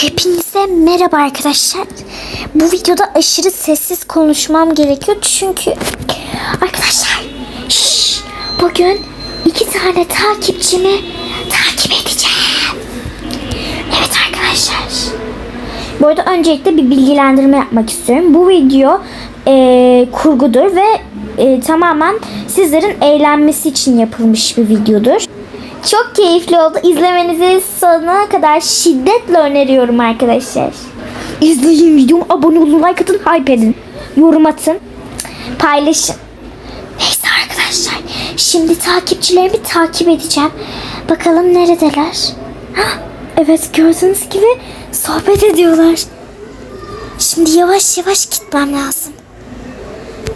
Hepinize merhaba arkadaşlar. Bu videoda aşırı sessiz konuşmam gerekiyor çünkü arkadaşlar şşş, bugün iki tane takipçimi takip edeceğim. Evet arkadaşlar. Bu arada öncelikle bir bilgilendirme yapmak istiyorum. Bu video e, kurgudur ve e, tamamen sizlerin eğlenmesi için yapılmış bir videodur. Çok keyifli oldu. İzlemenizi sonuna kadar şiddetle öneriyorum arkadaşlar. İzleyin videomu, abone olun, like atın, hype edin. Yorum atın, paylaşın. Neyse arkadaşlar, şimdi takipçilerimi takip edeceğim. Bakalım neredeler? Hah, evet gördüğünüz gibi sohbet ediyorlar. Şimdi yavaş yavaş gitmem lazım.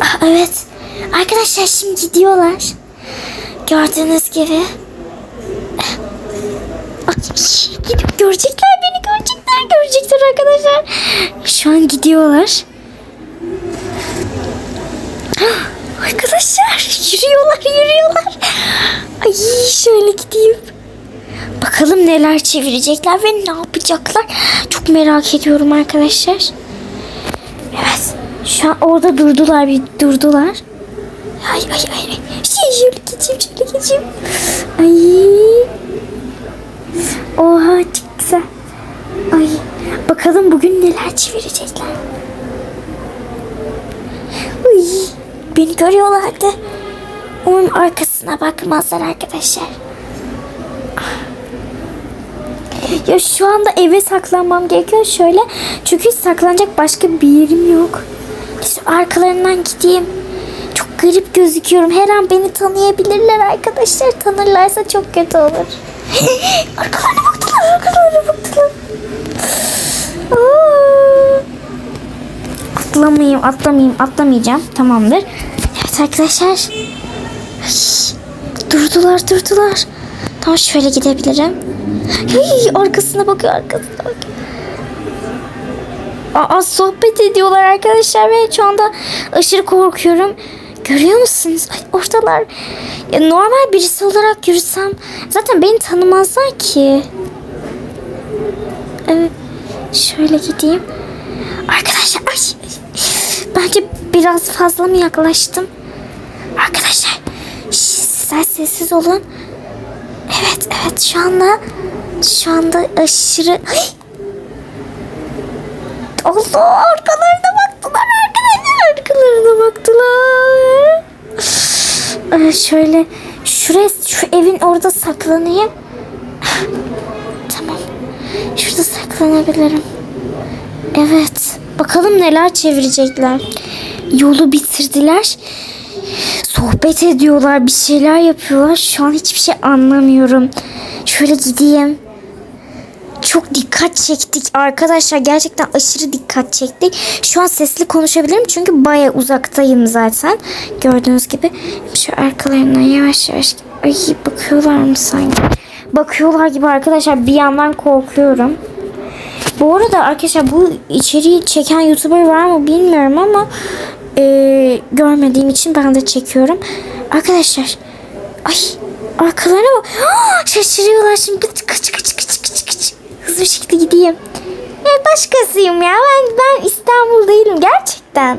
Ah, evet, arkadaşlar şimdi gidiyorlar. Gördüğünüz gibi. Gidip görecekler beni görecekler görecekler arkadaşlar. Şu an gidiyorlar. Arkadaşlar yürüyorlar yürüyorlar. Ay şöyle gideyim. Bakalım neler çevirecekler ve ne yapacaklar. Çok merak ediyorum arkadaşlar. Evet. Şu an orada durdular bir durdular. Ay ay. ay. Şey, şöyle geçeyim şöyle geçeyim. Ay. Oha çok güzel. Ay bakalım bugün neler çevirecekler. Uy, beni görüyorlardı. Onun arkasına bakmazlar arkadaşlar. Ya şu anda eve saklanmam gerekiyor şöyle. Çünkü saklanacak başka bir yerim yok. Şu arkalarından gideyim. Çok garip gözüküyorum. Her an beni tanıyabilirler arkadaşlar. Tanırlarsa çok kötü olur. arkalarına baktılar, arkalarına baktılar. Atlamayayım, atlamayayım, atlamayacağım. Tamamdır. Evet arkadaşlar. Durdular, durdular. Tamam şöyle gidebilirim. Arkasına bakıyor, arkasına bakıyor. Aa, sohbet ediyorlar arkadaşlar ve şu anda aşırı korkuyorum. Görüyor musunuz? Ay, oradalar. Ya, normal birisi olarak yürüsem zaten beni tanımazlar ki. Evet. Şöyle gideyim. Arkadaşlar ay, bence biraz fazla mı yaklaştım? Arkadaşlar şş, sizler sessiz olun. Evet evet şu anda şu anda aşırı! Allah arkalarına şöyle şuraya şu evin orada saklanayım. Tamam. Şurada saklanabilirim. Evet. Bakalım neler çevirecekler. Yolu bitirdiler. Sohbet ediyorlar, bir şeyler yapıyorlar. Şu an hiçbir şey anlamıyorum. Şöyle gideyim. Çok dikkat çektik arkadaşlar. Gerçekten aşırı dikkat çektik. Şu an sesli konuşabilirim çünkü baya uzaktayım zaten. Gördüğünüz gibi. Şu arkalarından yavaş yavaş. Ay bakıyorlar mı sanki? Bakıyorlar gibi arkadaşlar. Bir yandan korkuyorum. Bu arada arkadaşlar bu içeriği çeken YouTuber var mı bilmiyorum ama e, görmediğim için ben de çekiyorum. Arkadaşlar ay arkalarına bak. Şaşırıyorlar şimdi. Kıç kıç kıç kıç kıç kıç. Hızlı bir şekilde gideyim. Ya başkasıyım ya. Ben ben İstanbul değilim gerçekten.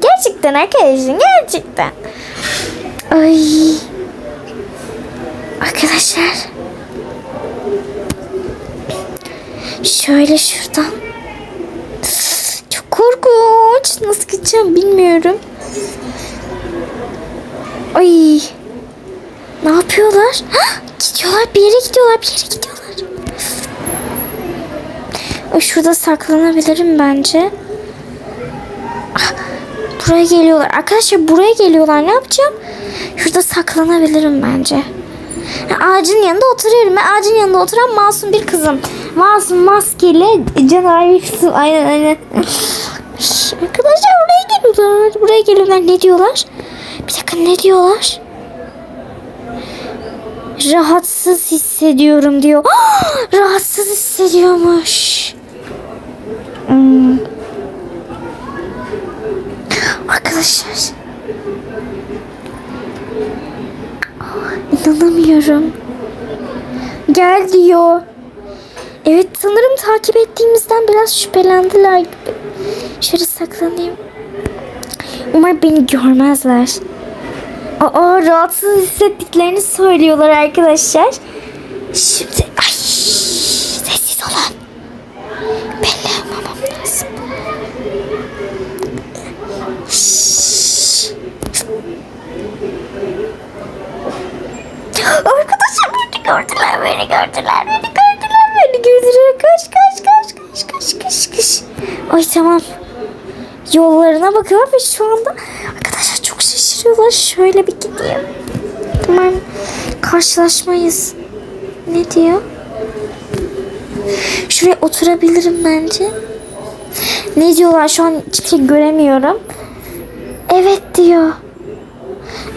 Gerçekten arkadaşım gerçekten. Ay. Arkadaşlar. Şöyle şuradan. Çok korkunç. Nasıl gideceğim bilmiyorum. Ay. Ne yapıyorlar? Hah, gidiyorlar bir yere gidiyorlar bir yere gidiyorlar. Şurada saklanabilirim bence. Ah, buraya geliyorlar. Arkadaşlar buraya geliyorlar. Ne yapacağım? Şurada saklanabilirim bence. Ha, Ağacın yanında oturuyorum. Ben ağacın yanında oturan masum bir kızım. Masum maskeli canavar kızım. Aynen aynen. Arkadaşlar buraya geliyorlar. Buraya geliyorlar. Ne diyorlar? Bir dakika ne diyorlar? Rahatsız hissediyorum diyor. Rahatsız hissediyormuş. Hmm. Arkadaşlar. İnanamıyorum. Gel diyor. Evet sanırım takip ettiğimizden biraz şüphelendiler gibi. Şöyle saklanayım. Umarım beni görmezler. Aa rahatsız hissettiklerini söylüyorlar arkadaşlar. Şimdi ay sessiz olun. Belli olmamam lazım. Şşş. Arkadaşlar beni gördüler, beni gördüler, beni gördüler, beni gördüler. Kaç, kaç, kaç, kaç, kaç, kaç, kaç. Ay tamam. Yollarına bakıyorlar ve şu anda arkadaşlar çok şaşırıyorlar. Şöyle bir gideyim. Hemen karşılaşmayız. Ne diyor? Şuraya oturabilirim bence. Ne diyorlar şu an hiçbir şey göremiyorum. Evet diyor.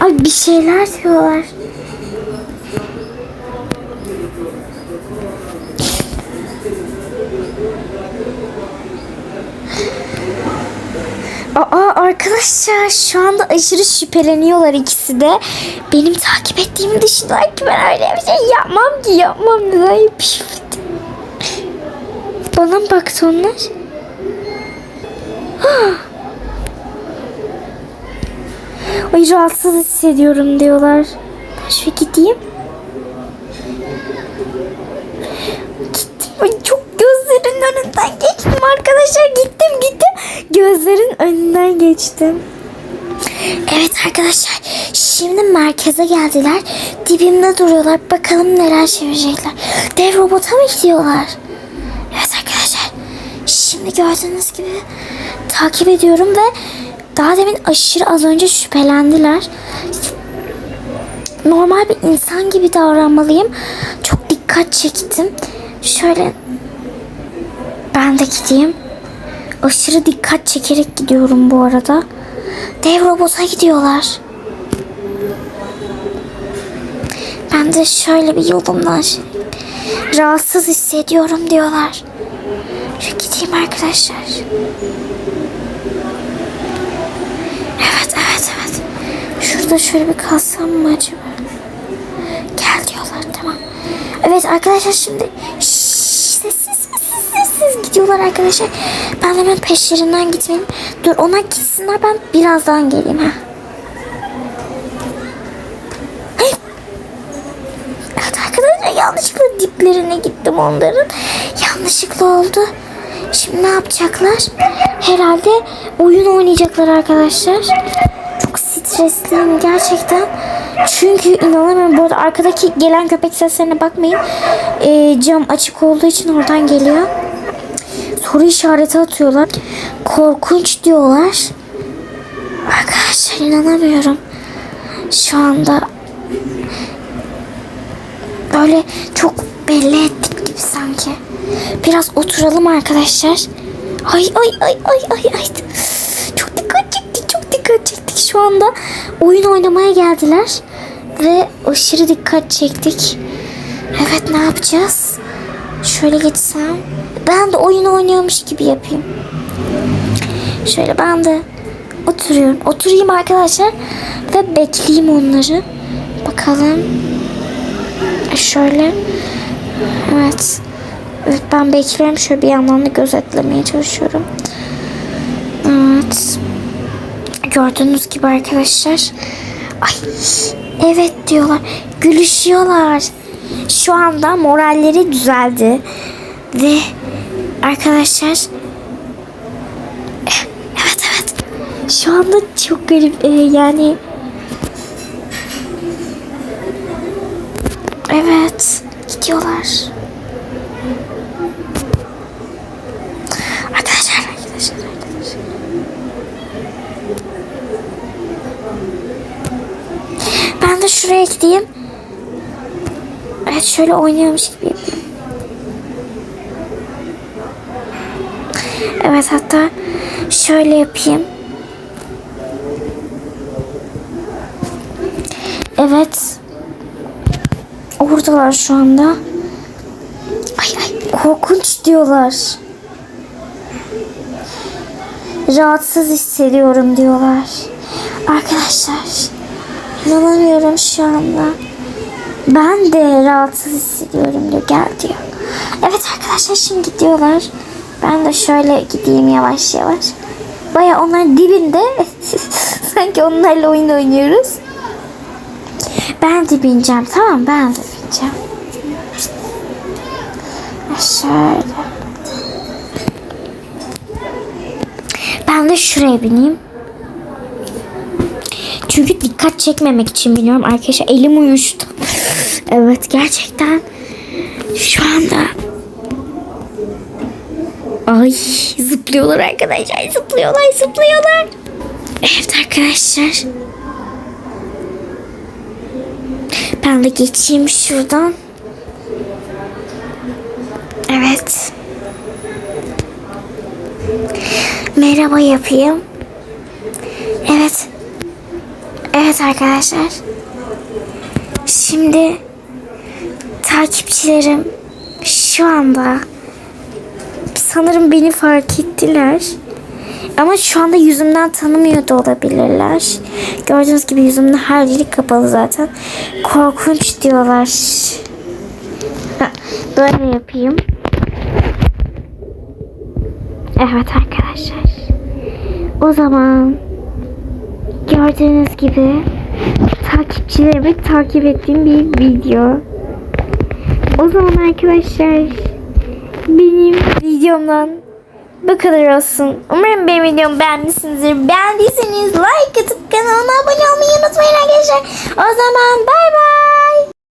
Ay bir şeyler diyorlar. Aa arkadaşlar şu anda aşırı şüpheleniyorlar ikisi de. Benim takip ettiğimi düşünüyorlar ki ben öyle bir şey yapmam ki yapmam neden yapayım. Bana mı baktı onlar? Ay rahatsız hissediyorum diyorlar. Ben şöyle gideyim. Gittim. Ay çok gözlerin önünden Gözlerin önünden geçtim. Evet arkadaşlar. Şimdi merkeze geldiler. Dibimde duruyorlar. Bakalım neler çevirecekler. Dev robota mı gidiyorlar? Evet arkadaşlar. Şimdi gördüğünüz gibi takip ediyorum ve daha demin aşırı az önce şüphelendiler. Normal bir insan gibi davranmalıyım. Çok dikkat çektim. Şöyle ben de gideyim. Aşırı dikkat çekerek gidiyorum bu arada. Dev robota gidiyorlar. Ben de şöyle bir yolumdan rahatsız hissediyorum diyorlar. Şu gideyim arkadaşlar. Evet evet evet. Şurada şöyle bir kalsam mı acaba? Gel diyorlar tamam. Evet arkadaşlar şimdi sessiz sessiz gidiyorlar arkadaşlar. Ben hemen peşlerinden gitmeliyim. Dur ona gitsinler ben birazdan geleyim ha. Evet arkadaşlar yanlışlıkla diplerine gittim onların. Yanlışlıkla oldu. Şimdi ne yapacaklar? Herhalde oyun oynayacaklar arkadaşlar. Çok stresliyim gerçekten. Çünkü inanamıyorum. Bu arada arkadaki gelen köpek seslerine bakmayın. Ee, cam açık olduğu için oradan geliyor. Soru işareti atıyorlar. Korkunç diyorlar. Arkadaşlar inanamıyorum. Şu anda böyle çok belli ettik gibi sanki. Biraz oturalım arkadaşlar. Ay ay ay ay ay ay. Çok dikkat çektik, çok dikkat çektik. Şu anda oyun oynamaya geldiler ve aşırı dikkat çektik. Evet ne yapacağız? Şöyle geçsem. Ben de oyun oynuyormuş gibi yapayım. Şöyle ben de oturuyorum. Oturayım arkadaşlar ve bekleyeyim onları. Bakalım. Şöyle. Evet. Evet ben bekliyorum. Şöyle bir yandan da gözetlemeye çalışıyorum. Evet. Gördüğünüz gibi arkadaşlar. Ay evet diyorlar. Gülüşüyorlar. Şu anda moralleri düzeldi. Ve arkadaşlar evet evet şu anda çok garip ee, yani evet gidiyorlar. Arkadaşlar arkadaşlar arkadaşlar. Ben de şuraya gideyim. Evet şöyle oynuyormuş gibi Evet hatta şöyle yapayım. Evet. Oradalar şu anda. Ay ay korkunç diyorlar. Rahatsız hissediyorum diyorlar. Arkadaşlar inanamıyorum şu anda. Ben de rahatsız hissediyorum diyor. Gel diyor. Evet arkadaşlar şimdi gidiyorlar. Ben de şöyle gideyim yavaş yavaş. Baya onların dibinde. Sanki onlarla oyun oynuyoruz. Ben de bineceğim. Tamam ben de bineceğim. Şöyle. Ben de şuraya bineyim. Çünkü dikkat çekmemek için biniyorum. Arkadaşlar elim uyuştu. evet gerçekten şu anda Ay zıplıyorlar arkadaşlar. Zıplıyorlar zıplıyorlar. Evet arkadaşlar. Ben de geçeyim şuradan. Evet. Merhaba yapayım. Evet. Evet arkadaşlar. Şimdi takipçilerim şu anda sanırım beni fark ettiler. Ama şu anda yüzümden tanımıyor da olabilirler. Gördüğünüz gibi yüzümün her yeri kapalı zaten. Korkunç diyorlar. Böyle yapayım. Evet arkadaşlar. O zaman gördüğünüz gibi takipçilerimi takip ettiğim bir video. O zaman arkadaşlar benim videomdan bu kadar olsun. Umarım benim videomu beğenmişsinizdir. Beğendiyseniz like atıp kanalıma abone olmayı unutmayın arkadaşlar. O zaman bay bay.